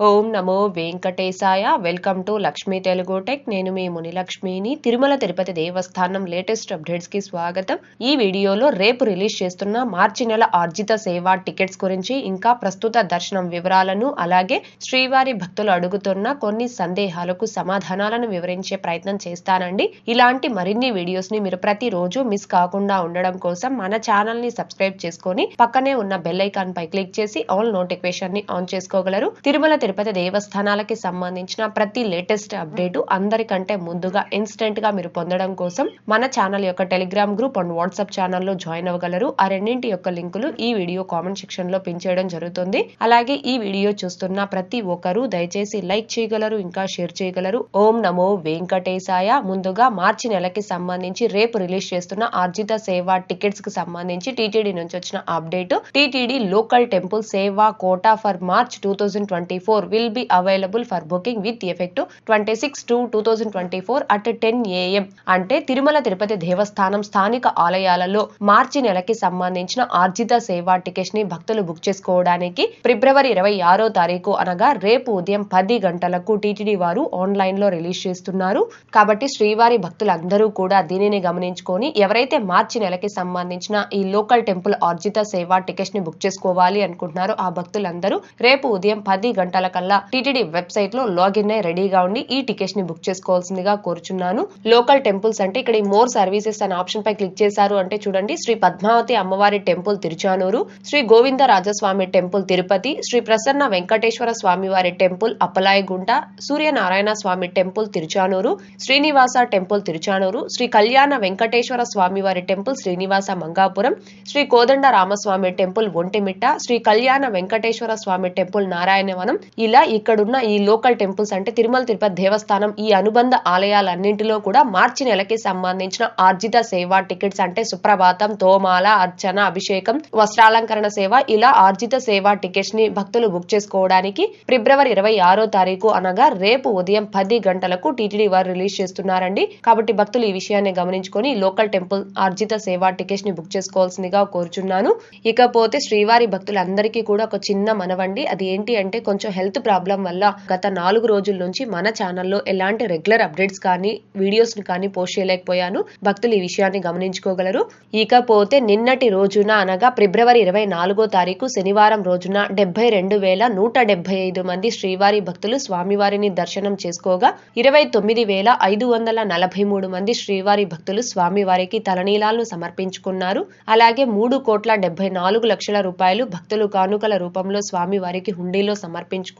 ఓం నమో వెంకటేశాయ. Welcome to Lakshmi Telugu tech. నేను మీ మునిలక్ష్మిని. తిరుమల తిరుపతి దేవస్థానం లేటెస్ట్ అప్డేట్స్కి స్వాగతం. ఈ వీడియోలో రేపు రిలీజ్ చేస్తున్న మార్చి నెల ఆర్జిత సేవ టికెట్స్ గురించి ఇంకా ప్రస్తుత దర్శనం వివరాలను అలాగే శ్రీవారి భక్తులు అడుగుతున్న కొన్ని సందేహాలకు సమాధానాలను వివరించే ప్రయత్నం చేస్తానండి. ఇలాంటి మరిన్ని వీడియోస్ని మీరు ప్రతిరోజు మిస్ కాకుండా ఉండడం కోసం మన ఛానల్ని సబ్స్క్రైబ్ చేసుకొని పక్కనే ఉన్న బెల్ ఐకాన్ పై క్లిక్ చేసి ఆల్ నోటిఫికేషన్ని ఆన్ చేసుకోగలరు. తిరుమల తిరుపతి దేవస్థానాలకి సంబంధించిన ప్రతి లేటెస్ట్ అప్డేట్ అందరికంటే ముందుగా ఇన్స్టెంట్గా మీరు పొందడం కోసం మన ఛానల్ యొక్క టెలిగ్రామ్ గ్రూప్ అండ్ వాట్సాప్ ఛానల్లో జాయిన్ అవ్వగలరు. ఆ రెండింటి యొక్క లింకులు ఈ వీడియో కామెంట్ సెక్షన్లో పిన్ చేయడం జరుగుతుంది. అలాగే ఈ వీడియో చూస్తున్న ప్రతి ఒక్కరూ దయచేసి లైక్ చేయగలరు ఇంకా షేర్ చేయగలరు. ఓం నమో వెంకటేశాయ. ముందుగా మార్చి నెలకి సంబంధించి రేపు రిలీజ్ చేస్తున్న ఆర్జిత సేవ టికెట్స్కి సంబంధించి టీటీడీ నుంచి వచ్చిన అప్డేట్ టీటీడీ లోకల్ టెంపుల్ సేవా quota for March two thousand twenty four will be available for booking with effect twenty six to two thousand twenty four at ten AM అంటే తిరుమల తిరుపతి దేవస్థానం స్థానిక ఆలయాలలో మార్చి నెలకి సంబంధించిన ఆర్జిత సేవా టికెట్స్ని భక్తులు బుక్ చేసుకోవడానికి ఫిబ్రవరి ఇరవై ఆరో తారీఖు అనగా రేపు ఉదయం పది గంటలకు టీటీడీ వారు ఆన్లైన్లో రిలీజ్ చేస్తున్నారు. కాబట్టి శ్రీవారి భక్తులందరూ కూడా దీనిని గమనించుకొని ఎవరైతే మార్చి నెలకి సంబంధించిన ఈ లోకల్ టెంపుల్ ఆర్జిత సేవా టికెట్స్ని బుక్ చేసుకోవాలి అనుకుంటున్నారో ఆ భక్తులందరూ రేపు ఉదయం పది గంటల కల్లా టీటీడీ వెబ్సైట్లో లాగిన్ అయి రెడీగా ఉండి ఈ టికెట్స్ని బుక్ చేసుకోవాల్సిందిగా కోరుచున్నాను. లోకల్ టెంపుల్స్ అంటే ఇక్కడ ఈ మోర్ సర్వీసెస్ అనే ఆప్షన్ పై క్లిక్ చేశారు అంటే చూడండి శ్రీ పద్మావతి అమ్మవారి టెంపుల్ తిరుచానూరు శ్రీ గోవింద రాజస్వామి టెంపుల్ తిరుపతి శ్రీ ప్రసన్న వెంకటేశ్వర స్వామి వారి temple Appalayagunta Suryanarayana Swami temple Tiruchanur Srinivasa temple Tiruchanur Sri Kalyana Venkateswara Swami వారి టెంపుల్ శ్రీనివాస మంగాపురం శ్రీ కోదండ రామస్వామి టెంపుల్ ఒంటిమిట్ట శ్రీ కళ్యాణ వెంకటేశ్వర స్వామి టెంపుల్ నారాయణవనం ఇలా ఇక్కడున్న ఈ లోకల్ టెంపుల్స్ అంటే తిరుమల తిరుపతి దేవస్థానం ఈ అనుబంధ ఆలయాలన్నింటిలో కూడా మార్చి నెలకి సంబంధించిన ఆర్జిత సేవ టికెట్స్ అంటే సుప్రభాతం తోమాల అర్చన అభిషేకం వస్త్రాలంకరణ సేవ ఇలా ఆర్జిత సేవ టికెట్స్ని భక్తులు బుక్ చేసుకోవడానికి ఫిబ్రవరి ఇరవై ఆరో తారీఖు అనగా రేపు ఉదయం పది గంటలకు టీటీడీ వారు రిలీజ్ చేస్తున్నారండి. కాబట్టి భక్తులు ఈ విషయాన్ని గమనించుకొని లోకల్ టెంపుల్ ఆర్జిత సేవా టికెట్స్ని బుక్ చేసుకోవాల్సిందిగా కోరుచున్నాను. ఇకపోతే శ్రీవారి భక్తులందరికీ కూడా ఒక చిన్న మనవండి. అది ఏంటి అంటే కొంచెం హెల్త్ హెల్త్ ప్రాబ్లం వల్ల గత నాలుగు రోజుల నుంచి మన ఛానల్లో ఎలాంటి రెగ్యులర్ అప్డేట్స్ కానీ వీడియోస్ కానీ పోస్ట్ చేయలేకపోయాను. భక్తులు ఈ విషయాన్ని గమనించుకోగలరు. ఇకపోతే నిన్నటి రోజున అనగా ఫిబ్రవరి ఇరవై నాలుగో తారీఖు శనివారం రోజున డెబ్బై రెండు వేల నూట డెబ్బై ఐదు మంది శ్రీవారి భక్తులు స్వామివారిని దర్శనం చేసుకోగా ఇరవై తొమ్మిది వేల ఐదు వందల నలభై మూడు మంది శ్రీవారి భక్తులు స్వామివారికి తలనీలాలను సమర్పించుకున్నారు. అలాగే మూడు కోట్ల డెబ్బై నాలుగు లక్షల రూపాయలు భక్తులు కానుకల రూపంలో స్వామివారికి హుండీలో సమర్పించుకున్నారు.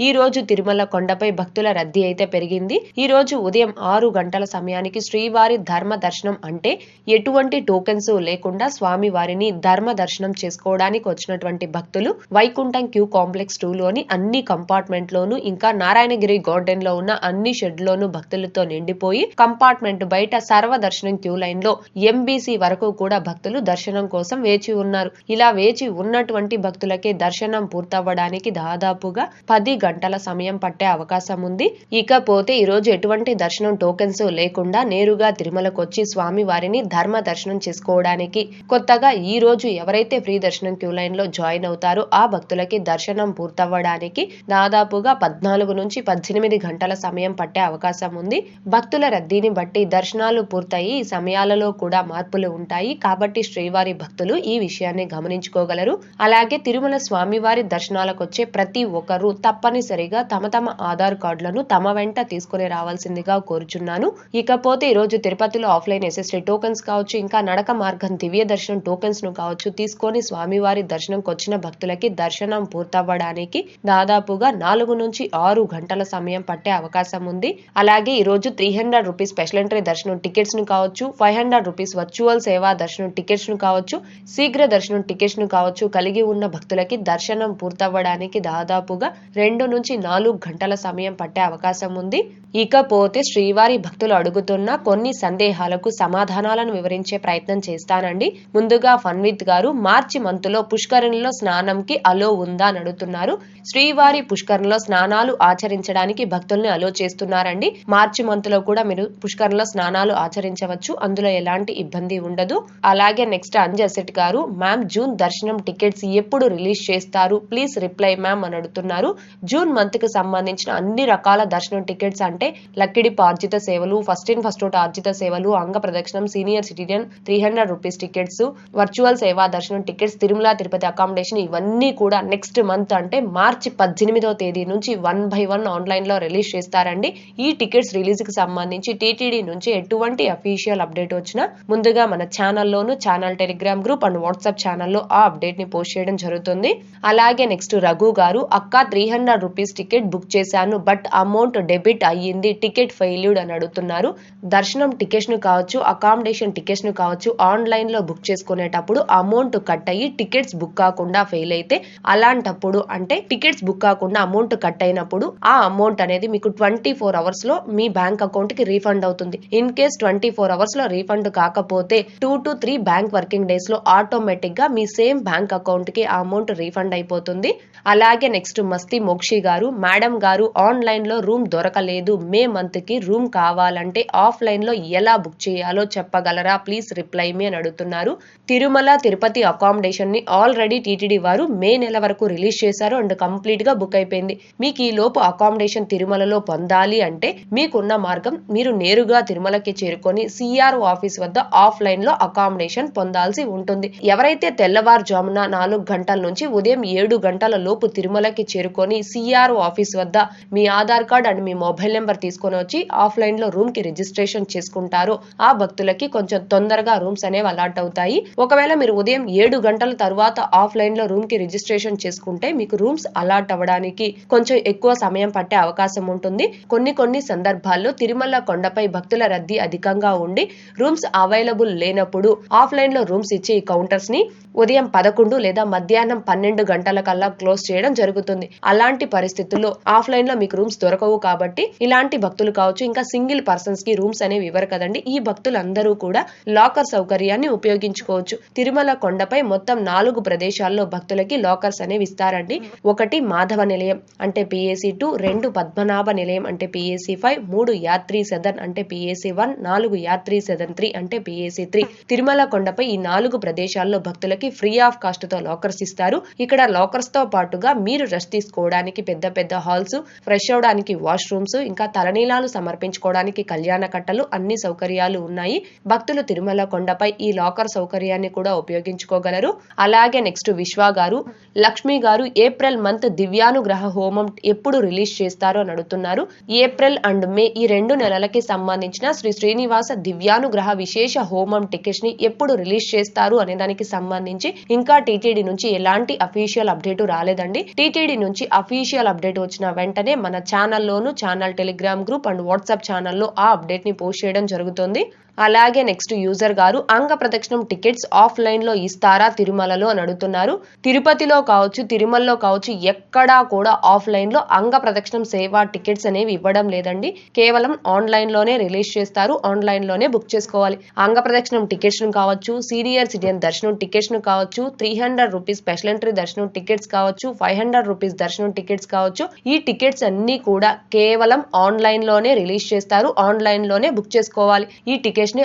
ఈ రోజు తిరుమల కొండపై భక్తుల రద్దీ అయితే పెరిగింది. ఈ రోజు ఉదయం ఆరు గంటల సమయానికి శ్రీవారి ధర్మ దర్శనం అంటే ఎటువంటి టోకెన్స్ లేకుండా స్వామి వారిని ధర్మ దర్శనం చేసుకోవడానికి వచ్చినటువంటి భక్తులు వైకుంఠం క్యూ కాంప్లెక్స్ టూ లోని అన్ని కంపార్ట్మెంట్ లోను ఇంకా నారాయణగిరి గార్డెన్లో ఉన్న అన్ని షెడ్ లోను భక్తులతో నిండిపోయి కంపార్ట్మెంట్ బయట సర్వ దర్శనం క్యూ లైన్లో ఎంబీసీ వరకు కూడా భక్తులు దర్శనం కోసం వేచి ఉన్నారు. ఇలా వేచి ఉన్నటువంటి భక్తులకే దర్శనం పూర్తవ్వడానికి దాదాపుగా పది గంటల సమయం పట్టే అవకాశం ఉంది. ఇకపోతే ఈ రోజు ఎటువంటి దర్శనం టోకెన్స్ లేకుండా నేరుగా తిరుమలకు వచ్చి స్వామి వారిని ధర్మ దర్శనం చేసుకోవడానికి. కొత్తగా ఈ రోజు ఎవరైతే ఫ్రీ దర్శనం క్యూ లైన్లో జాయిన్ అవుతారో ఆ భక్తులకి దర్శనం పూర్తవ్వడానికి దాదాపుగా పద్నాలుగు నుంచి పద్దెనిమిది గంటల సమయం పట్టే అవకాశం ఉంది. భక్తుల రద్దీని బట్టి దర్శనాలు పూర్తయి సమయాలలో కూడా మార్పులు ఉంటాయి. కాబట్టి శ్రీవారి భక్తులు ఈ విషయాన్ని గమనించుకోగలరు. అలాగే తిరుమల స్వామివారి దర్శనాలకు వచ్చే ప్రతి ఒకరు తప్పనిసరిగా తమ తమ ఆధార్ కార్డులను తమ వెంట తీసుకుని రావాల్సిందిగా కోరుచున్నాను. ఇకపోతే ఈ రోజు తిరుపతిలో ఆఫ్లైన్ ఎస్ఎస్టీ టోకెన్స్ కావచ్చు ఇంకా నడక మార్గం దివ్య దర్శనం టోకెన్స్ను కావచ్చు తీసుకొని స్వామివారి దర్శనంకి వచ్చిన భక్తులకి దర్శనం పూర్తవ్వడానికి దాదాపుగా నాలుగు నుంచి ఆరు గంటల సమయం పట్టే అవకాశం ఉంది. అలాగే ఈ రోజు three hundred rupees special entry దర్శనం టికెట్స్ను కావచ్చు ఫైవ్ హండ్రెడ్ రూపీస్ వర్చువల్ సేవా దర్శనం టికెట్స్ను కావచ్చు శీఘ్ర దర్శనం టికెట్స్ను కావచ్చు కలిగి ఉన్న భక్తులకి దర్శనం పూర్తవ్వడానికి దాదాపు దాదాపుగా రెండు నుంచి నాలుగు గంటల సమయం పట్టే అవకాశం ఉంది. ఇకపోతే శ్రీవారి భక్తులు అడుగుతున్న కొన్ని సందేహాలకు సమాధానాలను వివరించే ప్రయత్నం చేస్తానండి. ముందుగా ఫన్విత్ గారు మార్చి మంతులో పుష్కరిణిలో స్నానంకి అలో ఉందా అని అడుగుతున్నారు. శ్రీవారి పుష్కరిణిలో స్నానాలు ఆచరించడానికి భక్తుల్ని అలో చేస్తున్నారండి. మార్చి మంతులో కూడా మీరు పుష్కరంలో స్నానాలు ఆచరించవచ్చు. అందులో ఎలాంటి ఇబ్బంది ఉండదు. అలాగే నెక్స్ట్ అంజసెట్ గారు మ్యామ్ జూన్ దర్శనం టికెట్స్ ఎప్పుడు రిలీజ్ చేస్తారు? ప్లీజ్ రిప్లై మ్యామ్ అని అడుగుతున్నారు. అడుగుతున్నారు జూన్ మంత్కి సంబంధించిన అన్ని రకాల దర్శనం టికెట్స్ అంటే లక్కిడి ఆర్జిత సేవలు ఫస్ట్ ఇన్ ఫస్ట్ అవుట్ ఆర్జిత సేవలు అంగ ప్రదక్షిణం senior citizen three hundred rupees tickets virtual సేవా దర్శనం టికెట్స్ తిరుమల తిరుపతి అకామిడేషన్ ఇవన్నీ కూడా నెక్స్ట్ మంత్ అంటే మార్చి పద్దెనిమిదో తేదీ నుంచి వన్ బై వన్ ఆన్లైన్లో రిలీజ్ చేస్తారండి. ఈ టికెట్స్ రిలీజ్కి సంబంధించి టీటీడీ నుంచి ఎటువంటి అఫీషియల్ అప్డేట్ వచ్చినా ముందుగా మన ఛానల్లోను channel Telegram group and WhatsApp ఛానల్లో ఆ అప్డేట్ని పోస్ట్ చేయడం జరుగుతుంది. అలాగే నెక్స్ట్ రఘు గారు అక్క three hundred rupees ticket book చేశాను బట్ అమౌంట్ డెబిట్ అయ్యింది టికెట్ ఫెయిల్యూడ్ అని అడుగుతున్నారు. దర్శనం టికెట్స్ను కావచ్చు అకామిడేషన్ టికెట్స్ను కావచ్చు ఆన్లైన్లో బుక్ చేసుకునేటప్పుడు అమౌంట్ కట్ అయ్యి టికెట్స్ బుక్ కాకుండా ఫెయిల్ అయితే అలాంటప్పుడు అంటే టికెట్స్ బుక్ కాకుండా అమౌంట్ కట్ అయినప్పుడు ఆ అమౌంట్ అనేది మీకు ట్వంటీ ఫోర్ అవర్స్లో మీ బ్యాంక్ అకౌంట్కి రీఫండ్ అవుతుంది. ఇన్ కేస్ ట్వంటీ ఫోర్ అవర్స్లో రీఫండ్ కాకపోతే two to three bank working డేస్లో ఆటోమేటిక్గా మీ సేమ్ బ్యాంక్ అకౌంట్కి ఆ అమౌంట్ రీఫండ్ అయిపోతుంది. అలాగే నెక్స్ట్ మస్తి మోక్షి గారు మేడం గారు ఆన్లైన్లో రూమ్ దొరకలేదు మే మంత్కి రూమ్ కావాలంటే ఆఫ్లైన్లో ఎలా బుక్ చేయాలో చెప్పగలరా? ప్లీజ్ రిప్లై మీ అని అడుగుతున్నారు. తిరుమల తిరుపతి అకామిడేషన్ని ఆల్రెడీ టీటీడీ వారు మే నెల వరకు రిలీజ్ చేశారు అండ్ కంప్లీట్గా బుక్ అయిపోయింది. మీకు ఈ లోపు అకామిడేషన్ తిరుమలలో పొందాలి అంటే మీకున్న మార్గం మీరు నేరుగా తిరుమలకి చేరుకొని సిఆర్ఓ ఆఫీస్ వద్ద ఆఫ్లైన్లో అకామిడేషన్ పొందాల్సి ఉంటుంది. ఎవరైతే తెల్లవారుజామున నాలుగు గంటల నుంచి ఉదయం ఏడు గంటల లోపు తిరుమలకి చేరుకొని సిఆర్ఓ ఆఫీస్ వద్ద మీ ఆధార్ కార్డ్ అండ్ మీ మొబైల్ నెంబర్ తీసుకొని వచ్చి ఆఫ్లైన్లో రూమ్కి రిజిస్ట్రేషన్ చేసుకుంటారు. ఆ భక్తులకి కొంచెం తొందరగా రూమ్స్ అనేవి అలాట్ అవుతాయి. ఒకవేళ మీరు ఉదయం ఏడు గంటల తర్వాత ఆఫ్లైన్లో రూమ్కి రిజిస్ట్రేషన్ చేసుకుంటే మీకు రూమ్స్ అలాట్ అవ్వడానికి కొంచెం ఎక్కువ సమయం పట్టే అవకాశం ఉంటుంది. కొన్ని కొన్ని సందర్భాల్లో తిరుమల కొండపై భక్తుల రద్దీ అధికంగా ఉండి రూమ్స్ అవైలబుల్ లేనప్పుడు ఆఫ్లైన్లో రూమ్స్ ఇచ్చే ఈ కౌంటర్స్ని ఉదయం పదకొండు లేదా మధ్యాహ్నం పన్నెండు గంటల కల్లా క్లోజ్ చేయడం జరుగుతుంది. అలాంటి పరిస్థితుల్లో ఆఫ్లైన్లో మీకు రూమ్స్ దొరకవు కాబట్టి ఇలాంటి భక్తులు కావచ్చు ఇంకా సింగిల్ పర్సన్స్కి రూమ్స్ అనేవి ఇవ్వరు కదండి. ఈ భక్తులందరూ కూడా లాకర్ సౌకర్యాన్ని ఉపయోగించుకోవచ్చు. తిరుమల కొండపై మొత్తం నాలుగు ప్రదేశాల్లో భక్తులకి లాకర్స్ అనేవి ఇస్తారండి. ఒకటి మాధవ నిలయం అంటే పిఏసి టూ రెండు పద్మనాభ నిలయం అంటే పిఏసి ఫైవ్ మూడు యాత్రి సదన్ అంటే పిఏసి వన్ నాలుగు యాత్రి సదన్ త్రీ అంటే పిఏసి త్రీ. తిరుమల కొండపై ఈ నాలుగు ప్రదేశాల్లో భక్తులకి ఫ్రీ ఆఫ్ కాస్ట్తో లాకర్స్ ఇస్తారు. ఇక్కడ లాకర్స్తో పాటుగా మీరు రెస్ట్ తీసుకోవడానికి పెద్ద పెద్ద హాల్స్ ఫ్రెష్ అవడానికి వాష్ రూమ్స్ ఇంకా తలనీలాలు సమర్పించుకోవడానికి కళ్యాణ కట్టలు అన్ని సౌకర్యాలు ఉన్నాయి. భక్తులు తిరుమల కొండపై ఈ లాకర్ సౌకర్యాన్ని కూడా ఉపయోగించుకోగలరు. అలాగే నెక్స్ట్ విశ్వ గారు లక్ష్మి గారు ఏప్రిల్ మంత్ దివ్యానుగ్రహ హోమం ఎప్పుడు రిలీజ్ చేస్తారు అని అడుగుతున్నారు. ఏప్రిల్ అండ్ మే ఈ రెండు నెలలకి సంబంధించిన శ్రీ శ్రీనివాస దివ్యానుగ్రహ విశేష హోమం టికెట్స్ని ఎప్పుడు రిలీజ్ చేస్తారు అనే దానికి సంబంధించి ఇంకా టీటీడీ నుంచి ఎలాంటి అఫీషియల్ అప్డేట్ రాలేదండి. టీటీడీ నుంచి అఫీషియల్ అప్డేట్ వచ్చిన వెంటనే మన ఛానల్లోను channel Telegram group and WhatsApp ఛానల్లో ఆ అప్డేట్ని పోస్ట్ చేయడం జరుగుతుంది. అలాగే నెక్స్ట్ యూజర్ గారు అంగ ప్రదక్షిణం టికెట్స్ ఆఫ్లైన్లో ఇస్తారా తిరుమలలో అని అడుగుతున్నారు. తిరుపతిలో కావచ్చు తిరుమలలో కావచ్చు ఎక్కడా కూడా ఆఫ్లైన్లో అంగ ప్రదక్షిణం సేవా టికెట్స్ అనేవి ఇవ్వడం లేదండి. కేవలం ఆన్లైన్లోనే రిలీజ్ చేస్తారు ఆన్లైన్లోనే బుక్ చేసుకోవాలి. అంగ ప్రదక్షిణం టికెట్స్ను కావచ్చు సీనియర్ సిటిజన్ దర్శనం టికెట్స్ను కావచ్చు three hundred rupees special entry దర్శనం టికెట్స్ కావచ్చు ఫైవ్ హండ్రెడ్ రూపీస్ దర్శనం టికెట్స్ కావచ్చు ఈ టికెట్స్ అన్ని కూడా కేవలం ఆన్లైన్లోనే రిలీజ్ చేస్తారు. ఆన్లైన్లోనే బుక్ చేసుకోవాలి. ఈ టికెట్స్ని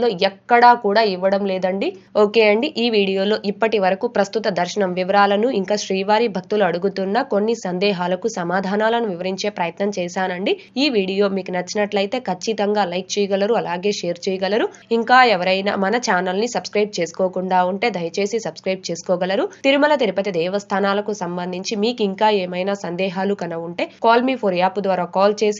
ని ఎక్కడా కూడా ఇవ్వడం లేదండి. ఓకే అండి ఈ వీడియోలో ఇప్పటి వరకు ప్రస్తుత దర్శనం వివరాలను ఇంకా శ్రీవారి భక్తులు అడుగుతున్న కొన్ని సందేహాలకు సమాధానాలను వివరించే ప్రయత్నం చేశానండి. ఈ వీడియో మీకు నచ్చినట్లయితే ఖచ్చితంగా లైక్ చేయగలరు అలాగే షేర్ చేయగలరు. ఇంకా ఎవరైనా మన ఛానల్ని సబ్స్క్రైబ్ చేసుకోకుండా ఉంటే దయచేసి సబ్స్క్రైబ్ చేసుకోగలరు. తిరుమల తిరుపతి దేవస్థానాలకు సంబంధించి మీకు ఇంకా ఏమైనా సందేహాలు కన ఉంటే కాల్ మీ ఫోర్ యాప్ ద్వారా కాల్ చేసి